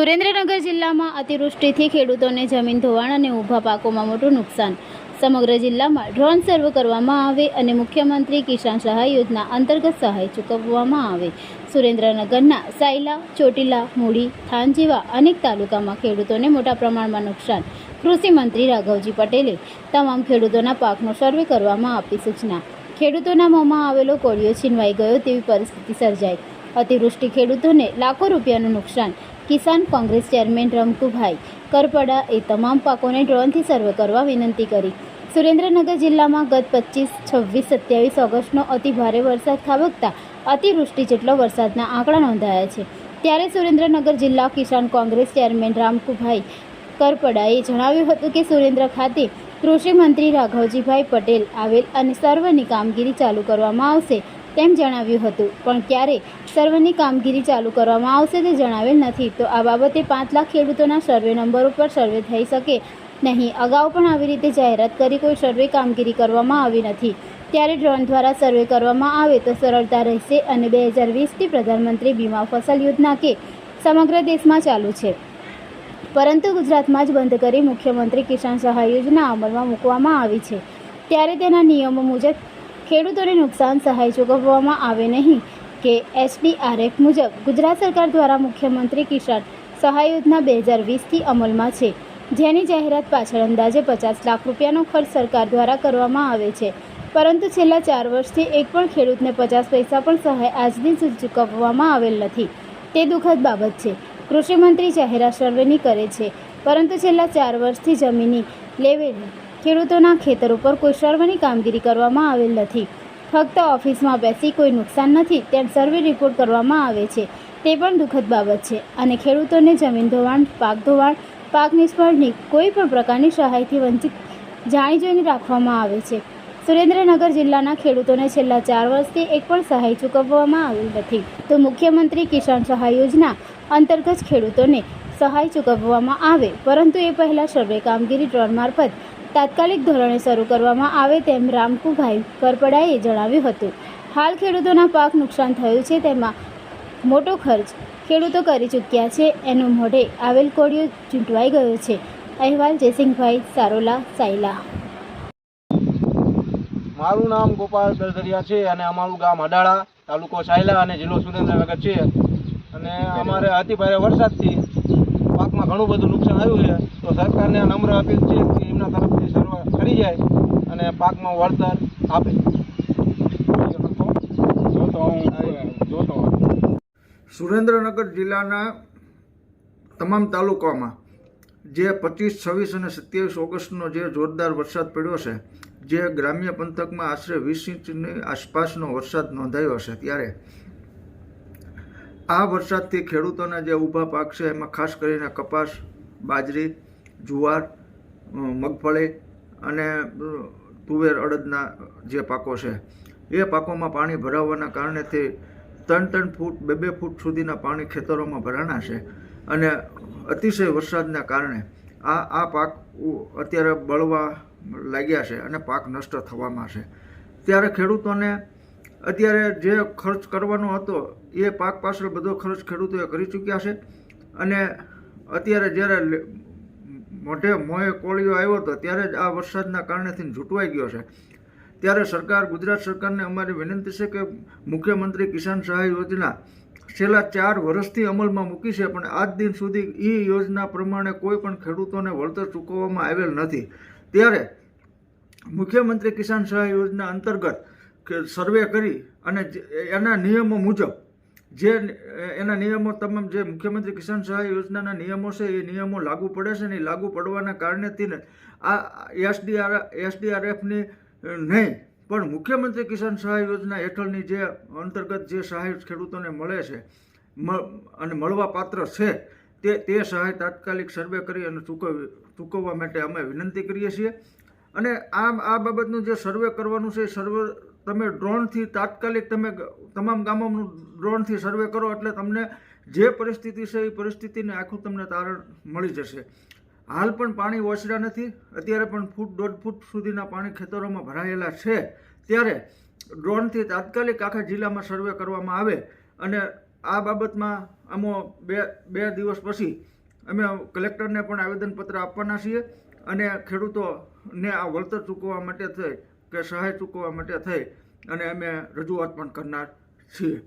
સુરેન્દ્રનગર જિલ્લામાં અતિવૃષ્ટિથી ખેડૂતોને જમીન ધોવાણ અને ઊભા પાકોમાં મોટું નુકસાન. સમગ્ર જિલ્લામાં ડ્રોન સર્વે કરવામાં આવે અને મુખ્યમંત્રી કિસાન સહાય યોજના અંતર્ગત સહાય ચૂકવવામાં આવે. સુરેન્દ્રનગરના સાયલા, ચોટીલા, મૂડી થાન જેવા અનેક તાલુકામાં ખેડૂતોને મોટા પ્રમાણમાં નુકસાન. કૃષિ મંત્રી રાઘવજી પટેલે તમામ ખેડૂતોના પાકનો સર્વે કરવામાં આપી સૂચના. ખેડૂતોના મોંમાં આવેલો કોળિયો છીનવાઈ ગયો તેવી પરિસ્થિતિ સર્જાઈ. અતિવૃષ્ટિ ખેડૂતોને લાખો રૂપિયાનું નુકસાન. કિસાન કોંગ્રેસ ચેરમેન રમકુભાઈ કરપડા એ તમામ પાકોને ડ્રોનથી સર્વે કરવા વિનંતી કરી. સુરેન્દ્રનગર જિલ્લામાં ગત પચીસ, છવ્વીસ, સત્યાવીસ ઓગસ્ટનો અતિ ભારે વરસાદ ખાબકતા અતિવૃષ્ટિ જેટલો વરસાદના આંકડા નોંધાયા છે. ત્યારે સુરેન્દ્રનગર જિલ્લા કિસાન કોંગ્રેસ ચેરમેન રામકુભાઈ કરપડાએ જણાવ્યું હતું કે સુરેન્દ્ર ખાતે કૃષિ મંત્રી રાઘવજીભાઈ પટેલ આવેલ અને સર્વની કામગીરી ચાલુ કરવામાં આવશે. તેમ જણાવ્યું હતું. પણ ક્યારે સર્વેની કામગીરી ચાલુ કરવામાં આવશે તે જણાવેલ નથી. તો આ બાબતે પાંચ લાખ ખેડૂતોના સર્વે નંબર ઉપર સર્વે થઈ શકે નહીં. અગાઉ પણ આવી રીતે જાહેરાત કરી કોઈ સર્વે કામગીરી કરવામાં આવી નથી. ત્યારે ડ્રોન દ્વારા સર્વે કરવામાં આવે તો સરળતા રહેશે અને બે હજાર વીસથી પ્રધાનમંત્રી બીમા ફસલ યોજના કે સમગ્ર દેશમાં ચાલુ છે. પરંતુ ગુજરાતમાં જ બંધ કરી મુખ્યમંત્રી કિસાન સહાય યોજના અમલમાં મૂકવામાં આવી છે. ત્યારે તેના નિયમો મુજબ ખેડૂતોને નુકસાન સહાય ચૂકવવામાં આવે નહીં કે એસડીઆરએફ મુજબ ગુજરાત સરકાર દ્વારા મુખ્યમંત્રી કિસાન સહાય યોજના બે હજાર વીસથી અમલમાં છે, જેની જાહેરાત પાછળ અંદાજે પચાસ લાખ રૂપિયાનો ખર્ચ સરકાર દ્વારા કરવામાં આવે છે. પરંતુ છેલ્લા ચાર વર્ષથી એક પણ ખેડૂતને પચાસ પૈસા પણ સહાય આજની સુધી ચૂકવવામાં આવેલ નથી. તે દુઃખદ બાબત છે. કૃષિમંત્રી જાહેરાત સર્વેની કરે છે, પરંતુ છેલ્લા ચાર વર્ષથી જમીની લેવેલ ખેડૂતોના ખેતર ઉપર કોઈ સર્વેની કામગીરી કરવામાં આવેલ નથી. ફક્ત ઓફિસમાં બેસી કોઈ નુકસાન નથી તેમ સર્વે રિપોર્ટ કરવામાં આવે છે. તે પણ દુઃખદ બાબત છે અને ખેડૂતોને જમીન ધોવાણ, પાક ધોવાણ, પાક નિષ્ફળની કોઈ પણ પ્રકારની સહાયથી વંચિત જાણી જોઈને રાખવામાં આવે છે. સુરેન્દ્રનગર જિલ્લાના ખેડૂતોને છેલ્લા ચાર વર્ષથી એક પણ સહાય ચૂકવવામાં આવેલ નથી. તો મુખ્યમંત્રી કિસાન સહાય યોજના અંતર્ગત ખેડૂતોને સહાય ચૂકવવામાં આવે, પરંતુ એ પહેલાં સર્વે કામગીરી ડ્રોન મારફત તાત્કાલિક ધોરણે શરૂ કરવામાં આવે તેમ રામકુભાઈ કરપડાએ જણાવ્યું હતું. હાલ ખેડૂતોના પાક નુકસાન થયું છે, તેમાં મોટો ખર્ચ ખેડૂતો કરી ચૂક્યા છે, એનું મોઢે આવેલ કોળિયો ચૂંટવાઈ ગયો છે. અહેવાલ જયસિંહભાઈ સારોલા, સાયલા. મારું નામ ગોપાલ દરદરિયા છે અને અમારું ગામ અડાળા તાલુકો સાયલા અને જિલ્લો સુરેન્દ્રનગર છે. અને અમારે અતિભારે વરસાદથી પાકમાં ઘણું બધું નુકસાન આવ્યું છે. તો સરકારને આ નમ્ર અપીલ છે કે એમના તરફથી સર્વ કરી જાય અને પાકમાં વળતર આપે. સુરેન્દ્રનગર જિલ્લાના તમામ તાલુકામાં જે પચીસ છવ્વીસ અને સત્યાવીસ ઓગસ્ટનો જે જોરદાર વરસાદ પડ્યો છે જે ગ્રામ્ય પંથકમાં આશરે વીસ ઇંચની આસપાસનો વરસાદ નોંધાયો હશે ત્યારે આ વરસાદથી ખેડૂતોના જે ઊભા પાક છે, એમાં ખાસ કરીને કપાસ, બાજરી, જુવાર મગફળી અને તુવેર અડદના જે પાકો છે, એ પાકોમાં પાણી ભરાવાના કારણેથી ત્રણ ત્રણ ફૂટ, બે બે ફૂટ સુધીના પાણી ખેતરોમાં ભરાણા છે અને અતિશય વરસાદના કારણે આ આ પાક અત્યારે બળવા લાગ્યા છે અને પાક નષ્ટ થવામાં છે. ત્યારે ખેડૂતોને અત્યારે જે ખર્ચ કરવાનો હતો, એ પાક પાછળ બધો ખર્ચ ખેડૂતોએ કરી ચૂક્યા છે. અને અત્યારે જ્યારે મોઢે મોએ કોળીઓ આવ્યો હતો, ત્યારે જ આ વરસાદના કારણેથી ઝૂંટવાઈ ગયો છે. ત્યારે સરકાર, ગુજરાત સરકારને અમારી વિનંતી છે કે મુખ્યમંત્રી કિસાન સહાય યોજના છેલ્લા ચાર વર્ષથી અમલમાં મૂકી છે, પણ આજ દિન સુધી એ યોજના પ્રમાણે કોઈ પણ ખેડૂતોને વળતર ચૂકવવામાં આવેલ નથી. ત્યારે મુખ્યમંત્રી કિસાન સહાય યોજના અંતર્ગત કે સર્વે કરી અને એના નિયમો મુજબ જે એના નિયમો તમામ જે મુખ્યમંત્રી કિસાન સહાય યોજનાના નિયમો છે, એ નિયમો લાગુ પડે છે ને એ લાગુ પડવાના કારણે તેને આ એસડીઆર એસડીઆરએફની નહીં, પણ મુખ્યમંત્રી કિસાન સહાય યોજના હેઠળની જે અંતર્ગત જે સહાય ખેડૂતોને મળે છે અને મળવા પાત્ર છે, તે તે સહાય તાત્કાલિક સર્વે કરી અને ચૂકવવી ચૂકવવા માટે અમે વિનંતી કરીએ છીએ. અને આમ આ બાબતનું જે સર્વે કરવાનું છે, એ સર્વે તમે ડ્રોનથી તાત્કાલિક તમે તમામ ગામોનું ડ્રોનથી સર્વે કરો એટલે તમને જે પરિસ્થિતિ છે એ પરિસ્થિતિને આખું તમને તારણ મળી જશે. હાલ પણ પાણી ઓછરા નથી, અત્યારે પણ ફૂટ, દોઢ ફૂટ સુધીના પાણી ખેતરોમાં ભરાયેલા છે. ત્યારે ડ્રોનથી તાત્કાલિક આખા જિલ્લામાં સર્વે કરવામાં આવે અને આ બાબતમાં અમો બે બે દિવસ પછી અમે કલેક્ટરને પણ આવેદનપત્ર આપવાના છીએ અને ખેડૂતોને આ વળતર ચૂકવવા માટે થઈ કે સહાય ચૂકવવા માટે થઈ અને અમે રજૂઆત પણ કરનાર છીએ.